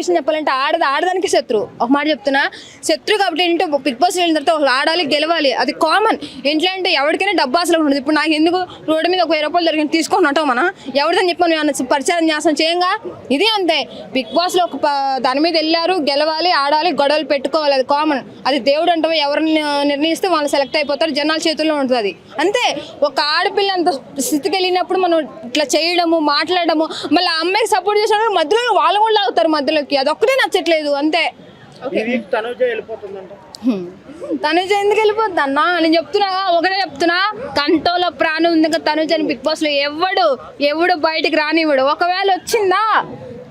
విషయం చెప్పాలంటే ఆడది ఆడదానికి శత్రు. ఒక మాట చెప్తున్నా శత్రు కాబట్టి ఏంటో బిగ్ బాస్ వెళ్ళిన తర్వాత ఒకళ్ళు ఆడాలి గెలవాలి. అది కామన్ ఇంట్లో అంటే ఎవరికైనా డబ్బా అసలు ఉండదు. ఇప్పుడు నాకు ఎందుకు రోడ్డు మీద ఒక వెయ్యి రూపాయలు దొరికింది తీసుకొని ఉంటాం మనం? ఎవరిదని చెప్పాను మేము పరిచయం చేస్తాం చేయంగా? ఇది అంతే. బిగ్ బాస్లో ఒక దాని మీద వెళ్ళారు గెలవాలి ఆడాలి గొడవలు పెట్టుకోవాలి. అది కామన్ అది దేవుడు అంటే ఎవరిని నిర్ణయిస్తే వాళ్ళు సెలెక్ట్ అయిపోతారు జనాల చేతుల్లో ఉంటుంది అది. అంతే. ఒక ఆడపిల్ల అంత స్థితికి వెళ్ళినప్పుడు మనం ఇట్లా చేయడము మాట్లాడము మళ్ళీ ఆ అమ్మాయికి సపోర్ట్ చేసిన మధ్యలో వాళ్ళు కూడా లాగుతారు మధ్యలో. అది ఒక్కటే నచ్చట్లేదు అంతే. తనుజ ఎందుకు వెళ్ళిపోద్ది అన్న? నేను చెప్తున్నా ఒకటే చెప్తున్నా. కంటోలో ప్రాణం ఉంది ఇంకా తనుజ అని బిగ్ బాస్లో ఎవడు ఎవడు బయటికి రానివ్వడు. ఒకవేళ వచ్చిందా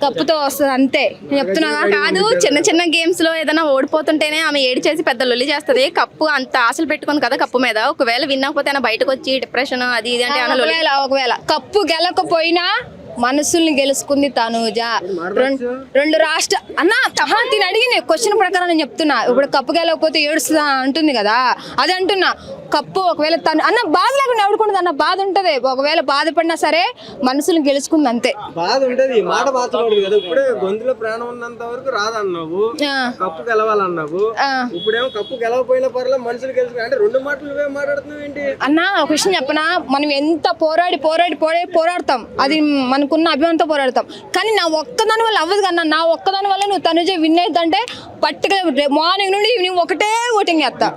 కప్పుతో వస్తుంది అంతే. నేను చెప్తున్నా కాదు. చిన్న చిన్న గేమ్స్లో ఏదైనా ఓడిపోతుంటేనే ఆమె ఏడు చేసి పెద్ద లొల్లి చేస్తది. కప్పు అంత ఆశలు పెట్టుకుంది కదా కప్పు మీద. ఒకవేళ వినకపోతే బయటకు వచ్చి డిప్రెషన్ అది ఇది అంటే ఒకవేళ. కప్పు గెలకపోయినా మనసుల్ని గెలుచుకుంది తనూజ. రెండు రెండు రాష్ట్ర అన్న తహాంతిని తిని అడిగింది. క్వశ్చన్ ప్రకారం నేను చెప్తున్నా. ఇప్పుడు కప్పు గెలవకపోతే ఏడుస్తుందా అంటుంది కదా. అది అంటున్నా కప్పు ఒకవేళ తను అన్న బాధ లేకుండా ఎవడుకుంటుంది అన్న బాధ ఉంటది. ఒకవేళ బాధపడినా సరే మనసుని గెలుచుకుంది అంతే. బాధ ఉంటది. మాట మార్చకూడదు కదా. ఇప్పుడే గొంతులో ప్రాణం ఉన్నంత వరకు రాదన్నావు. కప్పు గెలవాలన్నావు. ఇప్పుడేమో కప్పు గెలవపోయినా పర్లేదు మనుషులు గెలుచుకుని అంటే రెండు మాటలు మాట్లాడుతున్నావు ఏంటి? అన్న ఒక విషయం చెప్పనా? మనం ఎంత పోరాడి పోరాడి పోరాడి పోరాడతాం. అది మనకున్న అభిమానంతో పోరాడతాం. కానీ నా ఒక్కదాని వల్ల అవ్వదు కన్నా నా ఒక్కదాని వల్ల నువ్వు తనుజ విన్ అవుతుందంటే పట్టుగా మార్నింగ్ నుండి ఈవినింగ్ ఒకటే ఓటింగ్ చేస్తా.